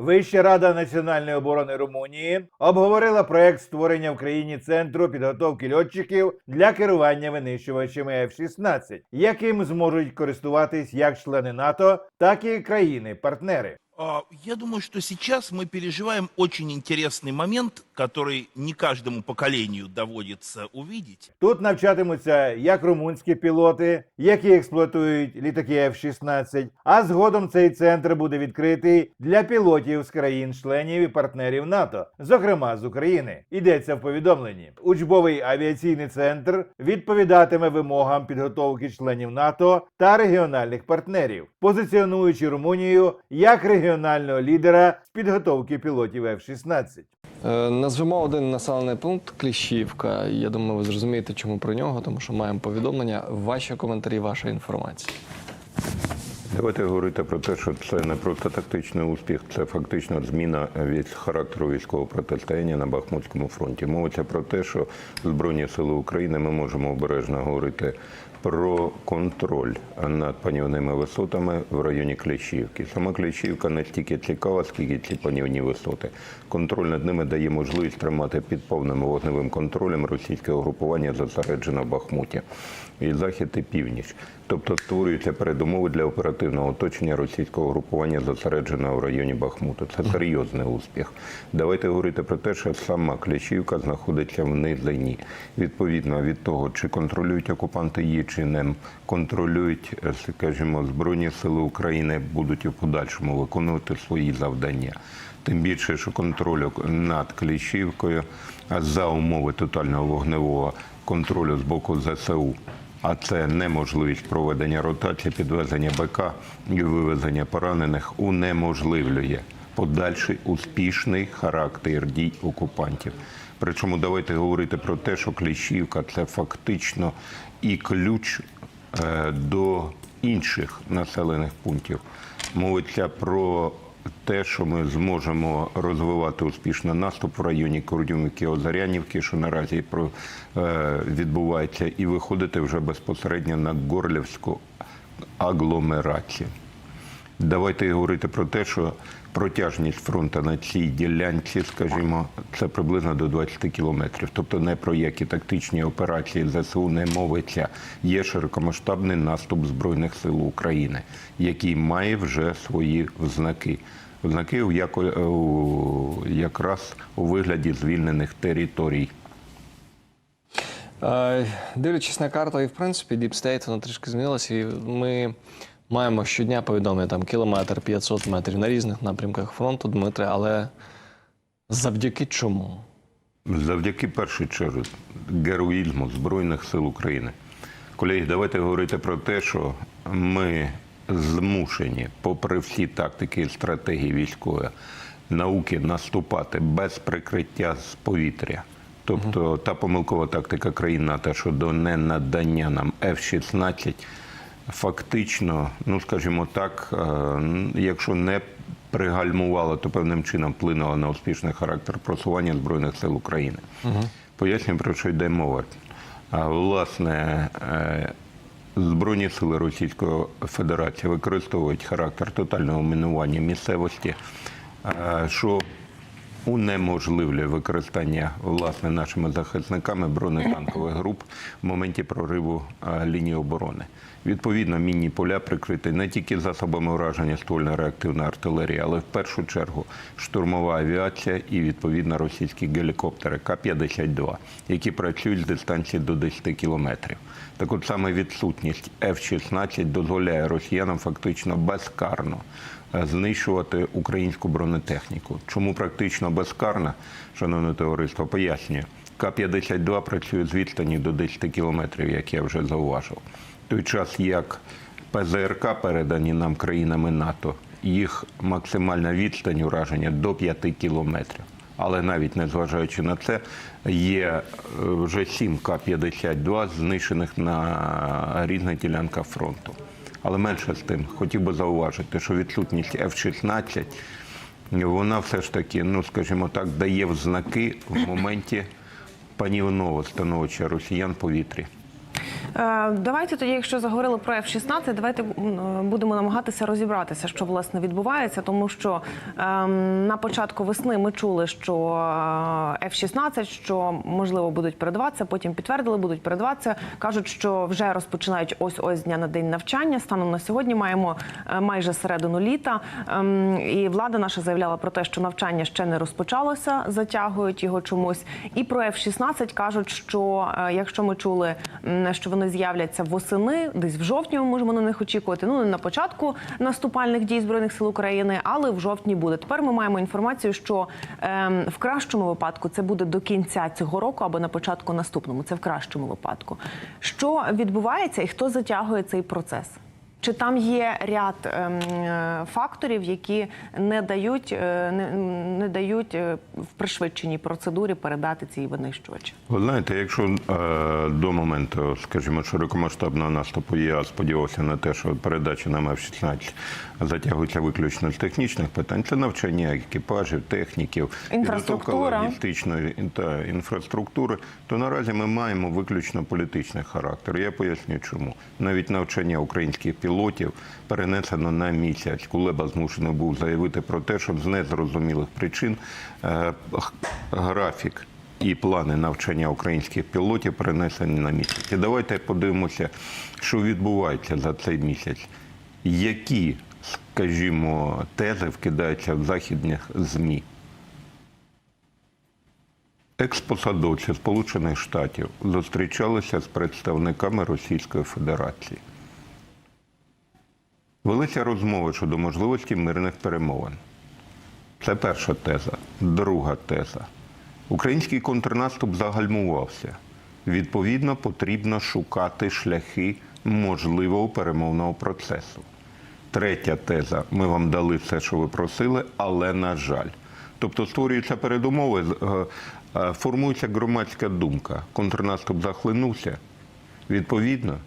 Вища рада національної оборони Румунії обговорила проект створення в країні центру підготовки льотчиків для керування винищувачами F-16, яким зможуть користуватись як члени НАТО, так і країни-партнери. А, Я думаю, что сейчас мы переживаем очень интересный момент, который не каждому поколению доводится увидеть. Тут навчатимуться як румунські пілоти, які експлуатують літаки F-16, а згодом цей центр буде відкритий для пілотів з країн-членів і партнерів НАТО, зокрема з України. Йдеться в повідомленні. Учбовий авіаційний центр відповідатиме вимогам підготовки членів НАТО та регіональних партнерів, позиціонуючи Румунію як регіонального лідера з підготовки пілотів F-16. Е, Назвемо один населений пункт Кліщівка. Я думаю, ви зрозумієте, чому про нього, тому що маємо повідомлення. Ваші коментарі, ваша інформація. Давайте говорити про те, що це не просто тактичний успіх, це фактично зміна від характеру військового протистояння на Бахмутському фронті. Мовиться про те, що Збройні сили України ми можемо обережно говорити про контроль над панівними висотами в районі Клещівки. Сама Клещівка не стільки цікава, скільки ці панівні висоти. Контроль над ними дає можливість тримати під повним вогневим контролем російське угрупування зосереджене в Бахмуті і захід і північ. Тобто створюються передумови для оперативного оточення російського групування, зосередженого в районі Бахмуту. Це серйозний успіх. Давайте говорити про те, що сама Клещівка знаходиться в низині. Відповідно від того, чи контролюють окупанти її, чи не контролюють, е, скажімо, Збройні Сили України будуть в подальшому виконувати свої завдання. Тим більше, що контроль над Клещівкою а за умови тотального вогневого контролю з боку ЗСУ а це неможливість проведення ротації, підвезення БК і вивезення поранених унеможливлює подальший успішний характер дій окупантів. Причому давайте говорити про те, що Кліщівка це фактично і ключ е, до інших населених пунктів. Мовиться про те, що ми зможемо розвивати успішно наступ в районі Курдюмівки, Озарянівки, що наразі е, відбувається, і виходити вже безпосередньо на Горлівську агломерацію. Давайте говорити про те, що протяжність фронту на цій ділянці, скажімо, це приблизно до 20 кілометрів. Тобто не про які тактичні операції ЗСУ не мовиться. Є широкомасштабний наступ Збройних сил України, який має вже свої знаки. Знаки якраз у вигляді звільнених територій. Е, Дивлячись на карту, і в принципі State, вона трішки змінилася, і ми маємо щодня повідомлення там кілометр 500 метрів на різних напрямках фронту, Дмитре, але завдяки чому? Завдяки першій черзі героїзму Збройних сил України. Колеги, давайте говорити про те, що ми змушені, попри всі тактики і стратегії військової науки, наступати без прикриття з повітря. Тобто та помилкова тактика країн НАТО щодо ненадання нам F-16 фактично, ну скажімо так, е, якщо не пригальмувала, то певним чином вплинула на успішний характер просування Збройних сил України. Пояснюю, про що йде мова. Власне, е, Збройні сили Російської Федерації використовують характер тотального мінування місцевості, е, що унеможливлює використання власне нашими захисниками бронетанкових груп в моменті прориву е, лінії оборони. Відповідно, мінні поля прикриті не тільки засобами ураження ствольної реактивної артилерії, але в першу чергу штурмова авіація і відповідно російські гелікоптери К-52, які працюють з дистанції до 10 кілометрів. Так от саме відсутність F-16 дозволяє росіянам фактично безкарно е, знищувати українську бронетехніку. Чому практично безкарно, шановне товариство, пояснюю. К-52 працює з відстані до 10 кілометрів, як я вже зауважив. Той час як ПЗРК передані нам країнами НАТО, їх максимальна відстань ураження до 5 кілометрів. Але навіть незважаючи на це, є е, вже 7 К-52 знищених на різних ділянках фронту. Але менше з тим, хотів би зауважити, що відсутність F-16, вона все ж таки, ну скажімо так, дає в знаки в моменті панівного становища росіян повітрі. Е, Давайте тоді, якщо заговорили про F-16, давайте будемо намагатися розібратися, що власне відбувається, тому що ем, на початку весни ми чули, що е, F-16, що можливо будуть передаватися, потім підтвердили, будуть передаватися. кажуть, що вже розпочинають ось ось дня на день навчання. Станом на сьогодні маємо е, майже середину літа. Ем, І влада наша заявляла про те, що навчання ще не розпочалося, затягують його чомусь. І про F-16 кажуть, що е, якщо ми чули, що вони з'являться восени, десь в жовтні ми можемо на них очікувати. Ну не на початку наступальних дій збройних сил України, але в жовтні буде. Тепер ми маємо інформацію, що ем, в кращому випадку це буде до кінця цього року або на початку наступному. Це в кращому випадку. Що відбувається і хто затягує цей процес? Чи там є ряд ем, е, факторів, які не дають, е, не, не дають е, в пришвидшеній процедурі передати ці винищувачі? Ви знаєте, якщо до моменту, скажімо, широкомасштабного наступу я сподівався на те, що передача нам F-16 затягується виключно з технічних питань, це навчання екіпажів, техніків, підготовка Інфраструктура. логістичної та інфраструктури, то наразі ми маємо виключно політичний характер. Я поясню, чому навіть навчання українських пілотів перенесено на місяць. Кулеба змушений був заявити про те, що з незрозумілих причин е, графік і плани навчання українських пілотів перенесені на місяць. І давайте подивимося, що відбувається за цей місяць. Які, скажімо, тези вкидаються в західних ЗМІ? Експосадовці Сполучених Штатів зустрічалися з представниками Російської Федерації. Велися розмови щодо можливості мирних перемовин. Це перша теза. Друга теза. Український контрнаступ загальмувався. Відповідно, потрібно шукати шляхи можливого перемовного процесу. Третя теза. Ми вам дали все, що ви просили, але на жаль. Тобто створюються передумови, е, е, формується громадська думка. Контрнаступ захлинувся. Відповідно,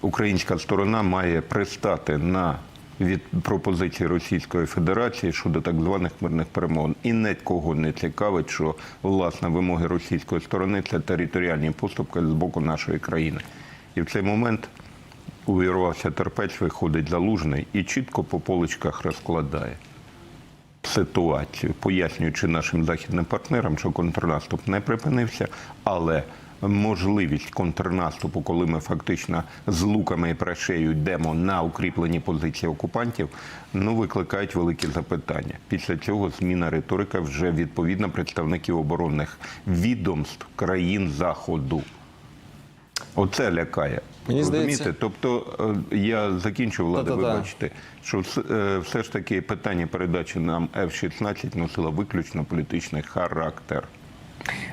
українська сторона має пристати на від пропозиції Російської Федерації щодо так званих мирних перемовин. І нікого не цікавить, що власне вимоги російської сторони це територіальні поступки з боку нашої країни. І в цей момент увірвався терпець, виходить залужний і чітко по поличках розкладає ситуацію, пояснюючи нашим західним партнерам, що контрнаступ не припинився, але можливість контрнаступу, коли ми фактично з луками і прошею йдемо на укріплені позиції окупантів, ну викликають великі запитання. Після цього зміна риторика вже відповідно представників оборонних відомств країн Заходу. Оце лякає. Мені Розумієте? здається- Тобто е, я закінчу влади, вибачте, що е, все ж таки питання передачі нам F-16 носило виключно політичний характер.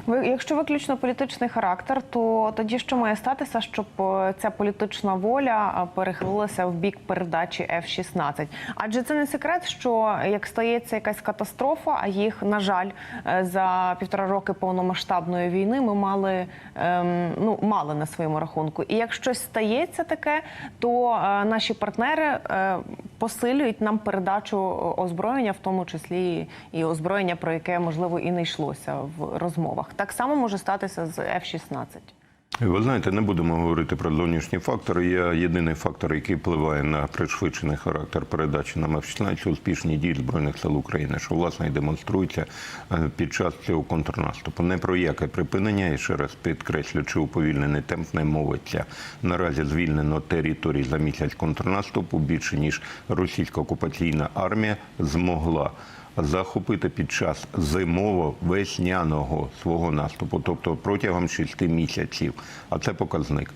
Якщо виключно політичний характер, то тоді що має статися, щоб е, ця політична воля е, перехилилася в бік передачі F-16? Адже це не секрет, що як стається якась катастрофа, а їх, на жаль, е, за півтора роки повномасштабної війни ми мали ем, ну мали на своєму рахунку. І як щось стається таке, то е, наші партнери е, посилюють нам передачу озброєння, в тому числі і озброєння, про яке можливо і не йшлося в розмовах. Так само може статися з F-16. Ви знаєте, не будемо говорити про зовнішні фактори. Є єдиний фактор, який впливає на пришвидшений характер передачі нам F-16 – успішні дії Збройних сил України, що власне і демонструється е, під час цього контрнаступу. Не про яке припинення, і ще раз підкреслю, чи уповільнений темп не мовиться. Наразі звільнено територій за місяць контрнаступу більше ніж російська окупаційна армія змогла захопити під час зимово-весняного свого наступу, тобто протягом шести місяців. А це показник.